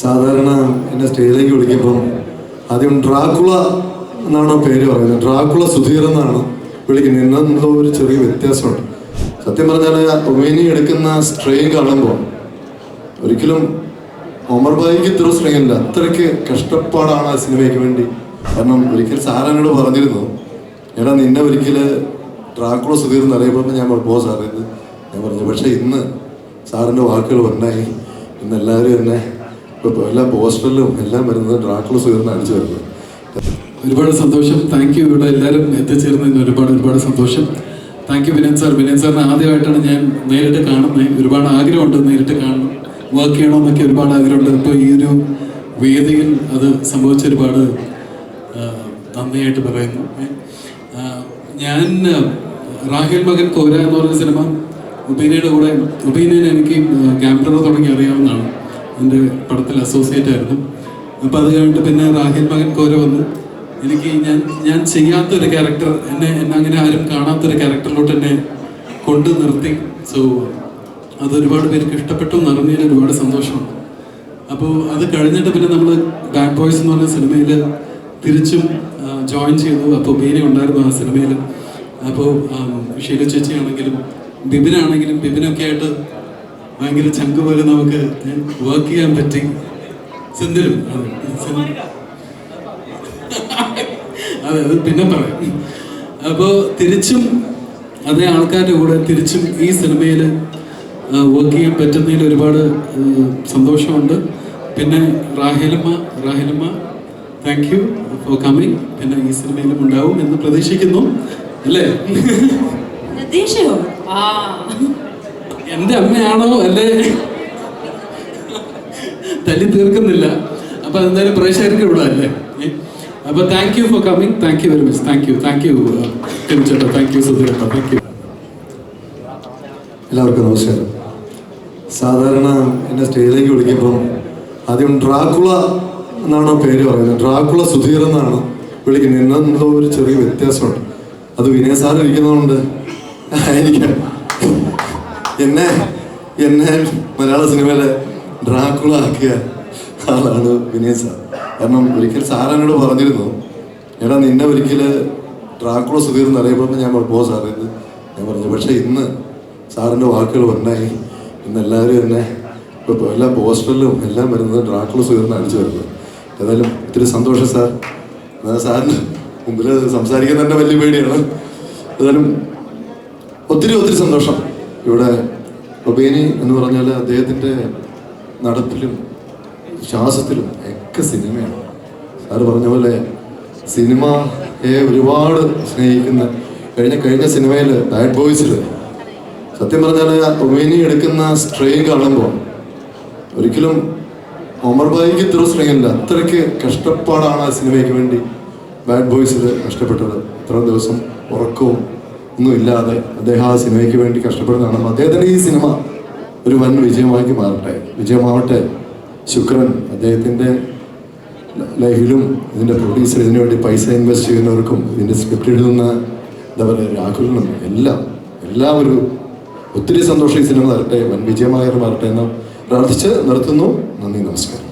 സാധാരണ എന്നെ സ്റ്റേജിലേക്ക് വിളിക്കുമ്പം ആദ്യം ഡ്രാക്കുള എന്നാണ് പേര് പറയുന്നത്. ഡ്രാക്കുള സുധീർ എന്നാണ് വിളിക്കുന്നത്. ഇന്നെന്തോ ഒരു ചെറിയ വ്യത്യാസമുണ്ട്. സത്യം പറഞ്ഞാൽ ഒമേനി എടുക്കുന്ന സ്ട്രെയിൻ കാണുമ്പോൾ ഒരിക്കലും ഒമർ ബായിക്ക് ഇത്ര സ്ട്രെയിൻ ഇല്ല. അത്രയ്ക്ക് കഷ്ടപ്പാടാണ് ആ സിനിമയ്ക്ക് വേണ്ടി. കാരണം ഒരിക്കൽ സാറിനോട് പറഞ്ഞിരുന്നു എടാ നിന്നെ ഒരിക്കൽ ഡ്രാക്കുള സുധീർ എന്ന് അറിയപ്പോൾ ഞാൻ പോ സാറേ ഇത് ഞാൻ പറഞ്ഞു. പക്ഷേ ഇന്ന് സാറിന്റെ വാക്കുകൾ ഉണ്ടായി ഇന്ന് എല്ലാവരും എന്നെ ഇപ്പോൾ എല്ലാ പോസ്റ്ററിലും എല്ലാം വരുന്നത് ഡ്രാക്കുള സുധീറിന് അടിച്ചു വരുന്നത്. ഒരുപാട് സന്തോഷം. താങ്ക് യു ഇവിടെ എല്ലാവരും എത്തിച്ചേർന്നതിന് ഒരുപാട് ഒരുപാട് സന്തോഷം. Thank you Vinayan sir Vinayan സാറിനെ ആദ്യമായിട്ടാണ് ഞാൻ നേരിട്ട് കാണുന്നത്. ഒരുപാട് ആഗ്രഹമുണ്ട് നേരിട്ട് കാണണം വർക്ക് ചെയ്യണമെന്നൊക്കെ ഒരുപാട് ആഗ്രഹമുണ്ട്. ഇപ്പോൾ ഈ ഒരു വേദിയിൽ അത് സംഭവിച്ച ഒരുപാട് നന്ദിയായിട്ട് പറയുന്നു. ഞാൻ റാഹിൽ മകൻ കോര എന്ന് പറഞ്ഞ സിനിമ ഉബീനയുടെ കൂടെ ഉബീനയെ എനിക്ക് ക്യാമറ തുടങ്ങി അറിയാവുന്നതാണ്. എന്റെ പടത്തിൽ അസോസിയേറ്റ് ആയിരുന്നു. അപ്പം അത് കഴിഞ്ഞിട്ട് പിന്നെ റാഹിൽ മകൻ കോര വന്നു. എനിക്ക് ഞാൻ ഞാൻ ചെയ്യാത്തൊരു ക്യാരക്ടർ എന്നെ എന്നെ അങ്ങനെ ആരും കാണാത്തൊരു ക്യാരക്ടറിലോട്ട് എന്നെ കൊണ്ട് നിർത്തി. സോ അത് ഒരുപാട് പേർക്ക് ഇഷ്ടപ്പെട്ടു എന്നറിഞ്ഞതിൽ ഒരുപാട് സന്തോഷമാണ് അപ്പോൾ അത് കഴിഞ്ഞിട്ട് പിന്നെ നമ്മൾ ബാഡ് ബോയ്സ് എന്ന് പറഞ്ഞ സിനിമയിൽ തിരിച്ചും ജോയിൻ ചെയ്തു. അപ്പോൾ ബീന ഉണ്ടായിരുന്നു ആ സിനിമയിൽ. അപ്പോൾ ഷീല ചേച്ചി ആണെങ്കിലും ബിബിനാണെങ്കിലും ബിബിനൊക്കെ ആയിട്ട് ഭയങ്കര ചങ്ക് പോലെ നമുക്ക് വർക്ക് ചെയ്യാൻ പറ്റി. സെന്തിലും? അതെ അതെ പിന്നെ പറയാം. അപ്പോൾ തിരിച്ചും അതേ ആൾക്കാരുടെ കൂടെ തിരിച്ചും ഈ സിനിമയിൽ വർക്ക് ചെയ്യാൻ പറ്റുന്നതിൽ ഒരുപാട് സന്തോഷമുണ്ട്. പിന്നെ റാഹിലമ്മ റാഹിലമ്മ താങ്ക് യു ഫോർ കമ്മിങ് പിന്നെ ഈ സിനിമയിലും ഉണ്ടാവും എന്ന് പ്രതീക്ഷിക്കുന്നു. അല്ലേ? പ്രതീക്ഷയോ? ആ. എന്റെ അമ്മയാണോ അല്ലേ? തല്ലി തീർക്കുന്നില്ല അപ്പൊ എന്തായാലും പ്രേക്ഷകർക്ക് ഇവിടെ അല്ലേ? അപ്പൊ thank you for coming thank you very much thank you thank you ചേട്ടാ. താങ്ക് യു സുധീരേട്ടാ താങ്ക് യു എല്ലാവർക്കും നമസ്കാരം. സാധാരണ എന്നെ സ്റ്റേജിലേക്ക് വിളിക്കുമ്പം ആദ്യം ഡ്രാക്കുള എന്നാണ് പേര് പറയുന്നത്? ഡ്രാക്കുള സുധീർ എന്നാണ് വിളിക്കുന്നത്. ഇന്നെന്തോ ഒരു ചെറിയ വ്യത്യാസമുണ്ട്. അത് വിനയ സാർ ഇരിക്കുന്നതുകൊണ്ട് ആയിരിക്കാം. എന്നെ എന്നെ മലയാള സിനിമയിലെ ഡ്രാക്കുള ആക്കിയ ആളാണ് വിനയ സാർ. കാരണം ഒരിക്കൽ സാർ എന്നോട് പറഞ്ഞിരുന്നു എടാ നിന്നെ ഒരിക്കൽ ഡ്രാക്കുള സുധീർ എന്ന് അറിയപ്പെടുന്ന ഞാൻ പോകും സാർ ഇത് ഞാൻ പറഞ്ഞു. പക്ഷേ ഇന്ന് സാറിന്റെ വാക്കുകൾ ഉണ്ടായി ഇന്ന് എല്ലാവരും എന്നെ ഇപ്പോൾ എല്ലാ പോസ്റ്ററിലും എല്ലാം വരുന്നത് ഡ്രാക്കുള സുധീറിന് അടിച്ചു വരുന്നത്. ഏതായാലും ഒത്തിരി സന്തോഷം സാർ. സാറിന് മുമ്പിൽ സംസാരിക്കാൻ തന്നെ വലിയ പേടിയാണ്. ഏതായാലും ഒത്തിരി ഒത്തിരി സന്തോഷം. ഇവിടെ റുബേനി എന്ന് പറഞ്ഞാൽ അദ്ദേഹത്തിന്റെ നടപ്പിലും ശ്വാസത്തിലും ഒക്കെ സിനിമയാണ്. സാറ് പറഞ്ഞ പോലെ സിനിമയെ ഒരുപാട് സ്നേഹിക്കുന്ന കഴിഞ്ഞ കഴിഞ്ഞ സിനിമയിൽ ബാഡ് ബോയ്സിൽ സത്യം പറഞ്ഞാൽ റുബേനി എടുക്കുന്ന സ്ട്രെയിൻ കാണുമ്പോൾ ഒരിക്കലും ഒമർ ബായിക്ക് ഇത്ര സ്ട്രെയിൻ ഇല്ല. അത്രയ്ക്ക് കഷ്ടപ്പാടാണ് ആ സിനിമയ്ക്ക് വേണ്ടി ബാഡ് ബോയ്സിൽ കഷ്ടപ്പെട്ടത് ഇത്രയും ദിവസം ഉറക്കവും ഒന്നും ഇല്ലാതെ അദ്ദേഹം ആ സിനിമയ്ക്ക് വേണ്ടി കഷ്ടപ്പെടുന്നതാണ്. അദ്ദേഹത്തിന്റെ ഈ സിനിമ ഒരു വൻ വിജയമാക്കി മാറട്ടെ. വിജയമാവട്ടെ. ശുക്രൻ അദ്ദേഹത്തിന്റെ ലൈഫിലും ഇതിന്റെ പ്രൊഡ്യൂസർ ഇതിനു വേണ്ടി പൈസ ഇൻവെസ്റ്റ് ചെയ്യുന്നവർക്കും ഇതിന്റെ സ്ക്രിപ്റ്റ് എഴുതുന്ന എന്താ പറയുക രാഹുലിനും എല്ലാം എല്ലാം ഒരു ഒത്തിരി സന്തോഷം ഈ സിനിമ തരട്ടെ. വൻ വിജയമായി മാറട്ടെ എന്ന് പ്രാർത്ഥിച്ച് നിർത്തുന്നു. നന്ദി നമസ്കാരം.